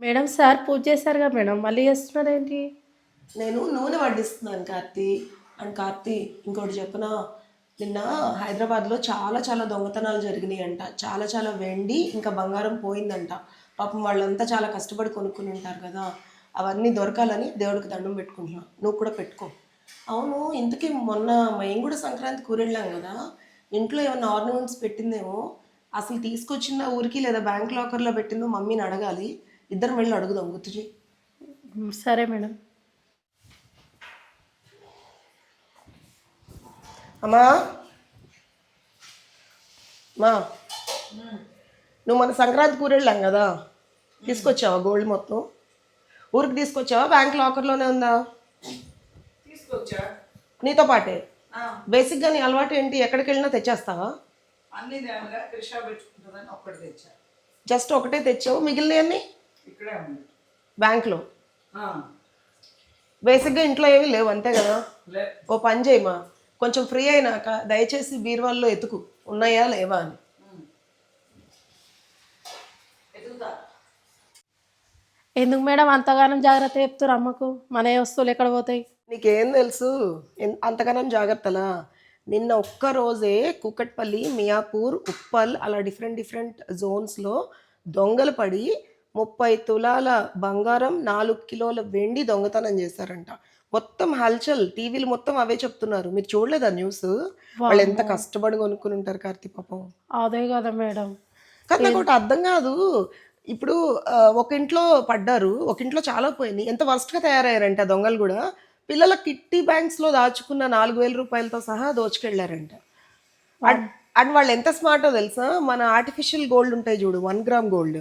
Madam sir పూజ చేశారుగా madam. మళ్ళీ చేస్తున్నారేంటి నేను నూనె వడ్డిస్తున్నాను కార్తీ. అండ్ కార్తి ఇంకోటి చెప్పిన? నిన్న హైదరాబాద్లో చాలా చాలా దొంగతనాలు జరిగినాయి అంట చాలా చాలా వెండి ఇంకా బంగారం పోయిందంట. పాపం వాళ్ళంతా చాలా కష్టపడి కొనుక్కుని ఉంటారు కదా. అవన్నీ దొరకాలని దేవుడికి దండం పెట్టుకుంటున్నాం. నువ్వు కూడా పెట్టుకో. అవును ఇంతకీ మొన్న మేము కూడా సంక్రాంతి కూరెళ్ళాం కదా. ఇంట్లో ఏమైనా ఆర్నమెంట్స్ పెట్టిందేమో? అసలు తీసుకొచ్చిందా ఊరికి లేదా బ్యాంక్ లాకర్లో పెట్టిందో మమ్మీని అడగాలి. ఇద్దరం వెళ్ళి అడుగుదాం గుర్తు చేయి. సరే మేడం. అమ్మా. మా. నువ్వు మన సంక్రాంతి కూర వెళ్ళాం కదా? తీసుకొచ్చావా గోల్డ్ మొత్తం? ఊరికి తీసుకొచ్చావా? బ్యాంక్ లాకర్లోనే ఉందా? తీసుకొచ్చా. నీతో పాటే? ఆ, బేసిక్గా నీ అలవాటు ఏంటి? ఎక్కడికి వెళ్ళినా తెచ్చేస్తావా? అన్ని జస్ట్ ఒకటే తెచ్చావు. మిగిలినవన్నీ ఇక్కడే ఉంది. బ్యాంక్లో? ఆ, బేసిక్గా ఇంట్లో ఏమీ లేవు అంతే కదా? ఓ పని చేయమా? కొంచెం ఫ్రీ అయినాక దయచేసి బీరువాల్లో ఎతుకు. ఉన్నాయా లేవా అని. ఎందుకు మేడం అంతగానం జాగ్రత్త చెప్తారు అమ్మకు? మన ఏ వస్తువులు ఎక్కడ పోతాయి? నీకేం తెలుసు? అంతగానం జాగ్రత్తలా? నిన్న ఒక్క రోజే కుకట్పల్లి మియాపూర్ ఉప్పల్ అలా డిఫరెంట్ డిఫరెంట్ జోన్స్లో దొంగలు పడి ముప్పై తులాల బంగారం నాలుగు కిలోల వెండి దొంగతనం చేశారంట. మొత్తం హల్చల్ టీవీలు మొత్తం అవే చెప్తున్నారు. మీరు చూడలేదా న్యూస్? వాళ్ళు ఎంత కష్టపడి కొనుక్కుని ఉంటారు కార్తీ పాపం. అదే కదా మేడం. కానీ నాకు ఒకటి అర్థం కాదు. ఇప్పుడు ఆ, ఒక ఇంట్లో పడ్డారు ఒక ఇంట్లో చాలా పోయినాయి ఎంత వర్స్ట్గా తయారయ్యారంట ఆ దొంగలు కూడా. పిల్లల కిట్టి బ్యాంక్స్లో దాచుకున్న నాలుగు వేల రూపాయలతో సహా దోచుకెళ్ళారంట అండ్ అండ్ వాళ్ళు ఎంత స్మార్టో తెలుసా? మన ఆర్టిఫిషియల్ గోల్డ్ ఉంటాయి చూడు వన్ గ్రామ్ గోల్డ్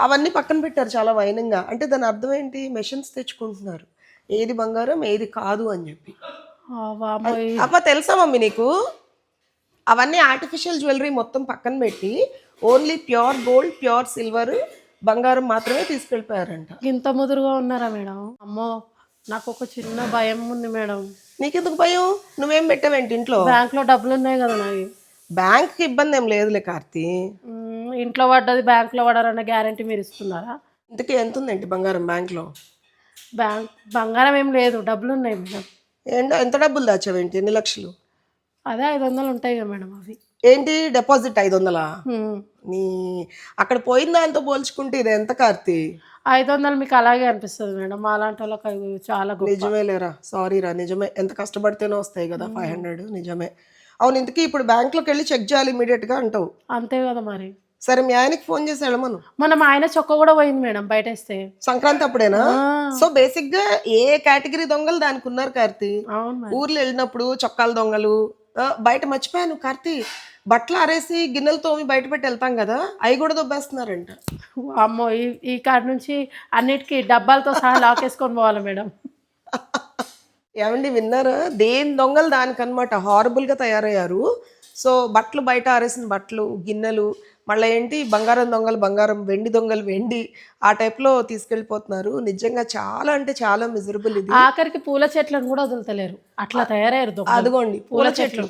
అవన్నీ పక్కన పెట్టారు చాలా వైనంగా. అంటే దాని అర్థం ఏంటి? మెషిన్స్ తెచ్చుకుంటున్నారు. ఏది బంగారం ఏది కాదు అని చెప్పి. అప్ప తెలుసా మమ్మీ నీకు? అవన్నీ ఆర్టిఫిషియల్ జ్యువెలరీ మొత్తం పక్కన పెట్టి only pure gold pure silver బంగారం మాత్రమే తీసుకెళ్ళిపోయారంట. ఇంత ముదురుగా ఉన్నారా మేడం? అమ్మో నాకు ఒక చిన్న భయం ఉంది మేడం. నీకెందుకు భయం? నువ్వేం పెట్టావేంటి ఇంట్లో? బ్యాంక్లో డబ్బులు ఉన్నాయి కదా నావి. బ్యాంక్కి ఇబ్బంది ఏం లేదులే కార్తీ. ఇంట్లో పడ్డది బ్యాంక్లో పడారన్న గ్యారంటీ మీరు ఇస్తున్నారా? ఇంతకీ ఎంత ఉందేంటి బంగారం బ్యాంక్లో బ్యాంక్ బంగారం ఏం లేదు డబ్బులు ఉన్నాయి మేడం. ఏంటో ఎంత డబ్బులు దాచావేంటి? ఎన్ని లక్షలు? అదే ఐదు వందలు ఉంటాయి కదా మేడం అవి. ఏంటి? డిపాజిట్ ఐదు వందలా? నీ అక్కడ పోయిన దాంతో పోల్చుకుంటే ఇది ఎంత కార్తీ? ఐదు వందలు మీకు అలాగే అనిపిస్తుంది మేడం. మా లాంటి వాళ్ళకి చాలా నిజమే లేరా? సారీ రా నిజమే. ఎంత కష్టపడితేనే వస్తాయి కదా ఫైవ్ హండ్రెడ్ నిజమే. అవును ఇంతకీ ఇప్పుడు బ్యాంక్లోకి వెళ్ళి చెక్ చేయాలి ఇమీడియట్గా అంటావు. అంతే కదా మరి. సరే మీ ఆయనకి ఫోన్ చేసి వెళ్ళమను. మన ఆయన చొక్క కూడా పోయింది మేడం బయట వేస్తే సంక్రాంతి అప్పుడేనా? సో బేసిక్గా ఏ కేటగిరీ దొంగలు దానికి ఉన్నారు కార్తీ? ఊర్లో వెళ్ళినప్పుడు చొక్కాల దొంగలు బయట మర్చిపోయాను కార్తీ. బట్టలు ఆరేసి గిన్నెలు తోమి బయట పెట్టి వెళ్తాం కదా అవి కూడా దొబ్బేస్తున్నారంట. అమ్మో ఈ ఈ కాడ నుంచి అన్నిటికీ డబ్బాలతో సహా లాకేసుకొని పోవాలి మేడం. ఏమండి విన్నారా? దేని దొంగలు దానికనమాట హారబుల్గా తయారయ్యారు. సో బట్టలు బయట ఆరేసిన బట్టలు గిన్నెలు మళ్ళీ ఏంటి? బంగారం దొంగలు బంగారం వెండి దొంగలు వెండి ఆ టైప్లో తీసుకెళ్ళిపోతున్నారు. నిజంగా చాలా అంటే చాలా మిజరబుల్ ఇది. ఆఖరికి పూల చెట్లను కూడా వదులుతలేరు. అట్లా తయారయ్యారు. అదిగోండి పూల చెట్లు.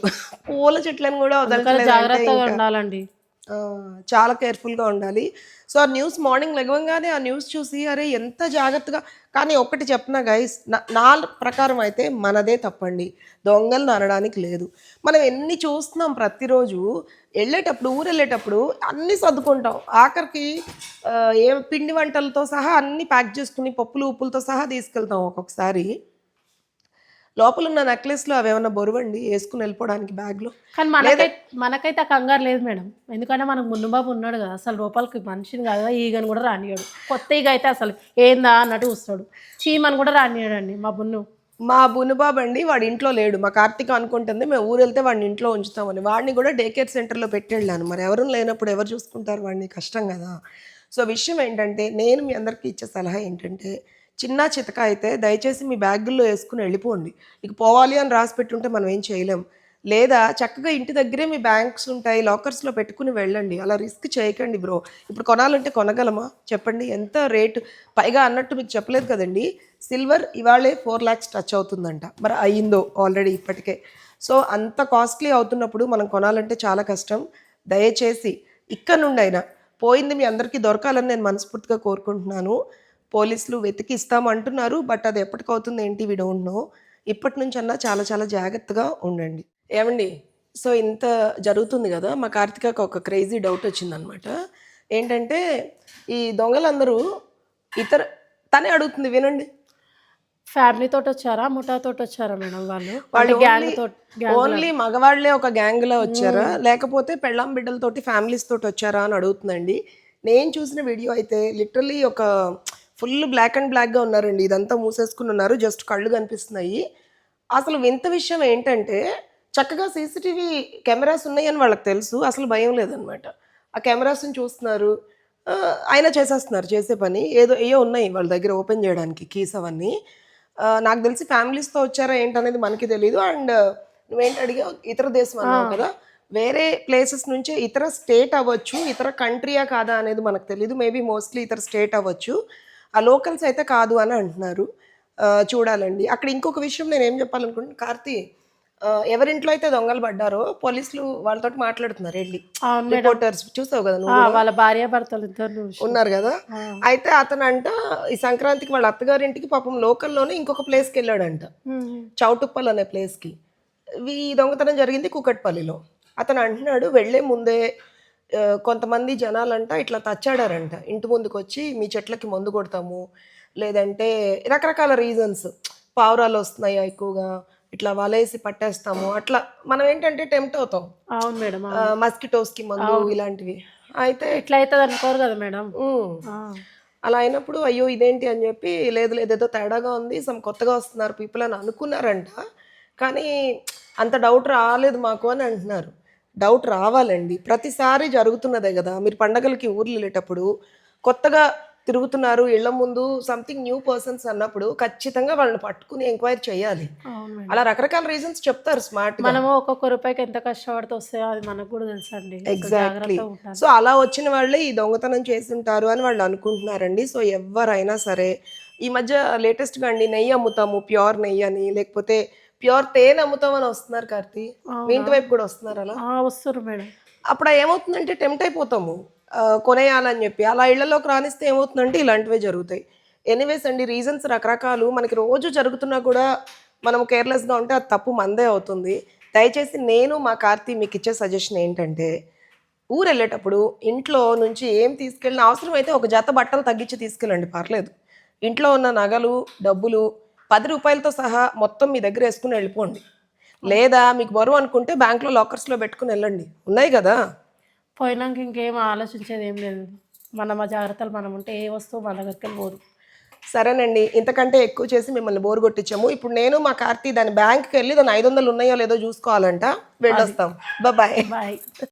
పూల చెట్లను కూడా అందుకని వదలట్లేదు జాగ్రత్తగా ఉండాలండి. చాలా కేర్ఫుల్గా ఉండాలి. సో ఆ న్యూస్ మార్నింగ్ లెగవంగానే ఆ న్యూస్ చూసి అరే ఎంత జాగ్రత్తగా కానీ ఒకటి చెప్పిన గైస్ నా ప్రకారం అయితే మనదే తప్పండి. దొంగలు అనడానికి లేదు. మనం ఎన్ని చూస్తున్నాం ప్రతిరోజు వెళ్ళేటప్పుడు ఊరు వెళ్ళేటప్పుడు అన్నీ సర్దుకుంటాం. ఆఖరికి ఏ పిండి వంటలతో సహా అన్నీ ప్యాక్ చేసుకుని పప్పులు ఉప్పులతో సహా తీసుకెళ్తాం ఒక్కొక్కసారి. లోపల ఉన్న నెక్లెస్లో అవి ఏమన్నా బరువండి వేసుకుని వెళ్ళిపోవడానికి బ్యాగ్లో? కానీ మనకైతే మనకైతే ఆ కంగారు లేదు మేడం. ఎందుకంటే మనకు మున్ను బాబు ఉన్నాడు కదా అసలు రూపాయలకి మనిషిని కాదు ఈగని కూడా రానియాడు. కొత్త ఈగ అయితే అసలు ఏందా అన్నట్టు చూస్తాడు. చీమని కూడా రానియాడండి మా బున్ను. మా బునుబాబు అండి వాడి ఇంట్లో లేడు. మా కార్తీక అనుకుంటుంది మేము ఊరు వెళ్తే వాడిని ఇంట్లో ఉంచుతామని. వాడిని కూడా డే కేర్ సెంటర్లో పెట్టి వెళ్ళాను మరి ఎవరు లేనప్పుడు ఎవరు చూసుకుంటారు? వాడిని కష్టం కదా. సో విషయం ఏంటంటే నేను మీ అందరికీ ఇచ్చే సలహా ఏంటంటే చిన్న చితక అయితే దయచేసి మీ బ్యాగుల్లో వేసుకుని వెళ్ళిపోండి. ఇక పోవాలి అని రాసి పెట్టుంటే మనం ఏం చేయలేం. లేదా చక్కగా ఇంటి దగ్గరే మీ బ్యాంక్స్ ఉంటాయి లాకర్స్లో పెట్టుకుని వెళ్ళండి. అలా రిస్క్ చేయకండి బ్రో. ఇప్పుడు కొనాలంటే కొనగలమా? చెప్పండి. ఎంత రేటు? పైగా అన్నట్టు మీకు చెప్పలేదు కదండి. సిల్వర్ ఇవాళే ఫోర్ ల్యాక్స్ టచ్ అవుతుందంట. మరి అయ్యిందో ఆల్రెడీ ఇప్పటికే. సో అంత కాస్ట్లీ అవుతున్నప్పుడు మనం కొనాలంటే చాలా కష్టం. దయచేసి ఇక్కడ నుండి అయినా పోయింది మీ అందరికీ దొరకాలని నేను మనస్ఫూర్తిగా కోరుకుంటున్నాను. పోలీసులు వెతికి ఇస్తాం అంటున్నారు బట్ అది ఎప్పటికవుతుంది ఏంటి వి డోంట్ నో ఇప్పటి నుంచి అన్నా చాలా చాలా జాగ్రత్తగా ఉండండి. ఏమండి? సో ఇంత జరుగుతుంది కదా మా కార్తికకు ఒక క్రేజీ డౌట్ వచ్చిందనమాట. ఏంటంటే ఈ దొంగలందరూ ఇతర తనే అడుగుతుంది వినండి. ఫ్యామిలీ తోటి వచ్చారా ముఠా తోటి వచ్చారా మేడం వాళ్ళు? వాళ్ళు గ్యాంగ్ ఓన్లీ మగవాళ్ళే ఒక గ్యాంగ్లో వచ్చారా? లేకపోతే పెళ్ళాం బిడ్డలతోటి ఫ్యామిలీస్ తోటి వచ్చారా అని అడుగుతుందండి. నేను చూసిన వీడియో అయితే లిటరలీ ఒక ఫుల్ బ్లాక్ అండ్ బ్లాక్గా ఉన్నారండి. ఇదంతా మూసేసుకుని ఉన్నారు. జస్ట్ కళ్ళు కనిపిస్తున్నాయి. అసలు వింత విషయం ఏంటంటే చక్కగా సీసీటీవీ కెమెరాస్ ఉన్నాయని వాళ్ళకి తెలుసు. అసలు భయం లేదనమాట. ఆ కెమెరాస్ని చూస్తున్నారు. ఆయన చేసేస్తున్నారు. చేసే పని. ఏదో ఏయో ఉన్నాయి వాళ్ళ దగ్గర ఓపెన్ చేయడానికి కీస్ అవన్నీ. నాకు తెలిసి ఫ్యామిలీస్తో వచ్చారా ఏంటనేది మనకి తెలియదు అండ్ నువ్వేంటి అడిగావు? ఇతర దేశం అన్నావు కదా. వేరే ప్లేసెస్ నుంచి ఇతర స్టేట్ అవ్వచ్చు. ఇతర కంట్రీయా కాదా అనేది మనకు తెలియదు మేబీ మోస్ట్లీ ఇతర స్టేట్ అవ్వచ్చు. ఆ లోకల్స్ అయితే కాదు అని అంటున్నారు. చూడాలండి. అక్కడ ఇంకొక విషయం నేను ఏం చెప్పాలనుకుంటున్నాను కార్తీ ఎవరింట్లో అయితే దొంగలు పడ్డారో పోలీసులు వాళ్ళతో మాట్లాడుతున్నారు వెళ్ళి. రిపోర్టర్స్ చూసావు కదా నువ్వు వాళ్ళ భార్య భర్తలు ఇద్దరు ఉన్నారు కదా? అయితే అతను అంట ఈ సంక్రాంతికి వాళ్ళ అత్తగారింటికి పాపం లోకల్లోనే ఇంకొక ప్లేస్కి వెళ్ళాడంట. చౌటుప్పల్ అనే ప్లేస్కి ఈ దొంగతనం జరిగింది కుకట్పల్లిలో. అతను అంటున్నాడు వెళ్ళే ముందే కొంతమంది జనాలంట ఇట్లా తచ్చాడారంట. ఇంటి ముందుకు వచ్చి మీ చెట్లకి మందు కొడతాము. లేదంటే రకరకాల రీజన్స్. పావురాలు వస్తున్నాయా ఎక్కువగా? ఇట్లా వలేసి పట్టేస్తాము. అట్లా మనం ఏంటంటే టెంప్ట్ అవుతాం. అవును మేడం మస్కిటోస్కి మందు ఇలాంటివి. అయితే ఇట్లా అవుతుంది అనుకోరు కదా మేడం. అలా అయినప్పుడు అయ్యో ఇదేంటి అని చెప్పి లేదు లేదు ఏదో తేడాగా ఉంది సమ్ కొత్తగా వస్తున్నారు పీపుల్ అని అనుకున్నారంట. కానీ అంత డౌట్ రాలేదు మాకు అని అంటున్నారు. డౌట్ రావాలండి. ప్రతిసారి జరుగుతున్నదే కదా. మీరు పండగలకి ఊర్లు వెళ్ళేటప్పుడు కొత్తగా తిరుగుతున్నారు ఇళ్ళ ముందు సంథింగ్ న్యూ పర్సన్స్ అన్నప్పుడు ఖచ్చితంగా వాళ్ళని పట్టుకుని ఎంక్వైరీ చేయాలి. అలా రకరకాల రీజన్స్ చెప్తారు స్మార్ట్ మనము ఒక్కొక్క రూపాయికి ఎంత కష్టపడితే వస్తాయో అది మనకు కూడా తెలుసు అండి ఎగ్జాక్ట్లీ సో అలా వచ్చిన వాళ్ళే ఈ దొంగతనం చేస్తుంటారు అని వాళ్ళు అనుకుంటున్నారండి. సో ఎవరైనా సరే ఈ మధ్య లేటెస్ట్గా అండి నెయ్యి అమ్ముతాము ప్యూర్ నెయ్యి అని. లేకపోతే ప్యూర్ తేనె అమ్ముతామని వస్తున్నారు కార్తీ. మీ ఇంటి వైపు కూడా వస్తున్నారు అలా? ఆ, వస్తుర్రు మేడం. అప్పుడు ఏమవుతుందంటే టెంప్ట్ అయిపోతాము. ఆ, కొనేయాలని చెప్పి. అలా ఇళ్ళలోకి రానిస్తే ఏమవుతుందంటే ఇలాంటివే జరుగుతాయి. ఎనీవేస్ అండి రీజన్స్ రకరకాలు. మనకి రోజు జరుగుతున్నా కూడా మనం కేర్లెస్గా ఉంటే అది తప్పు మందే అవుతుంది. దయచేసి నేను మా కార్తీ మీకు ఇచ్చే సజెషన్ ఏంటంటే ఊరు వెళ్ళేటప్పుడు ఇంట్లో నుంచి ఏం తీసుకెళ్ళిన అవసరం అయితే ఒక జత బట్టలు తగ్గించి తీసుకెళ్ళండి పర్లేదు. ఇంట్లో ఉన్న నగలు డబ్బులు పది రూపాయలతో సహా మొత్తం మీ దగ్గర వేసుకుని వెళ్ళిపోండి. లేదా మీకు బరువు అనుకుంటే బ్యాంక్లో లాకర్స్లో పెట్టుకుని వెళ్ళండి. ఉన్నాయి కదా? పోయినాక ఇంకేం ఆలోచించేది ఏం లేదు. మన మా జాగ్రత్తలు మనం ఉంటే ఏ వస్తువు మన దగ్గరికి పోదు సరేనండి. ఇంతకంటే ఎక్కువ చేసి మిమ్మల్ని బోరు కొట్టించాము. ఇప్పుడు నేను మా కార్తీ దాని బ్యాంక్కి వెళ్ళి దాని ఐదు వందలు ఉన్నాయో లేదో చూసుకోవాలంట. వెళ్ళొస్తాం. Bye bye